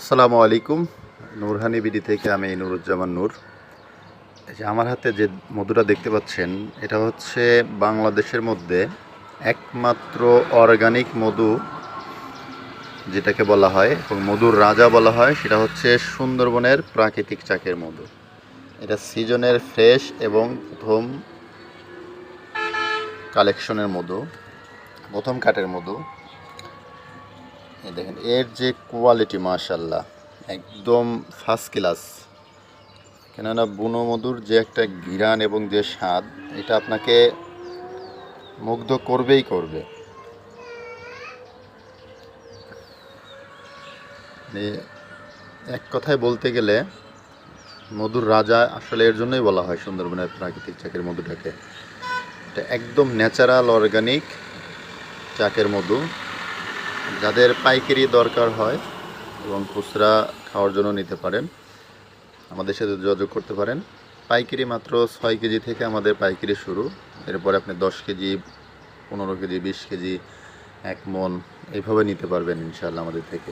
আসসালামু আলাইকুম। নূরহানি বিডি থেকে আমি নুরুজ্জামান নূর। এই যে আমার হাতে যে মধুটা দেখতে পাচ্ছেন, এটা হচ্ছে বাংলাদেশের মধ্যে একমাত্র অর্গানিক মধু যেটাকে বলা হয় এবং মধুর রাজা বলা হয়, সেটা হচ্ছে সুন্দরবনের প্রাকৃতিক চাকের মধু। এটা সিজনের ফ্রেশ এবং প্রথম কালেকশনের মধু, প্রথম কাঠের মধু। দেখেন, এর যে কোয়ালিটি মাশাল্লাহ একদম ফার্স্ট ক্লাস কেননা বুনো মধুর যে একটা ঘিরান এবং যে স্বাদ, এটা আপনাকে মুগ্ধ করবেই করবে। মানে এক কথায় বলতে গেলে, মধুর রাজা আসলে এর জন্যই বলা হয় সুন্দরবনের প্রাকৃতিক চাকের মধুটাকে। এটা একদম ন্যাচারাল অর্গানিক চাকের মধু। যাদের পাইকারি দরকার হয় এবং খুচরা খাওয়ার জন্য নিতে পারেন, আমাদের সাথে যোগাযোগ করতে পারেন। পাইকারি মাত্র ছয় কেজি থেকে আমাদের পাইকারি শুরু। এরপরে আপনি দশ কেজি, পনেরো কেজি, বিশ কেজি, এক মন এইভাবে নিতে পারবেন ইনশাল্লাহ আমাদের থেকে।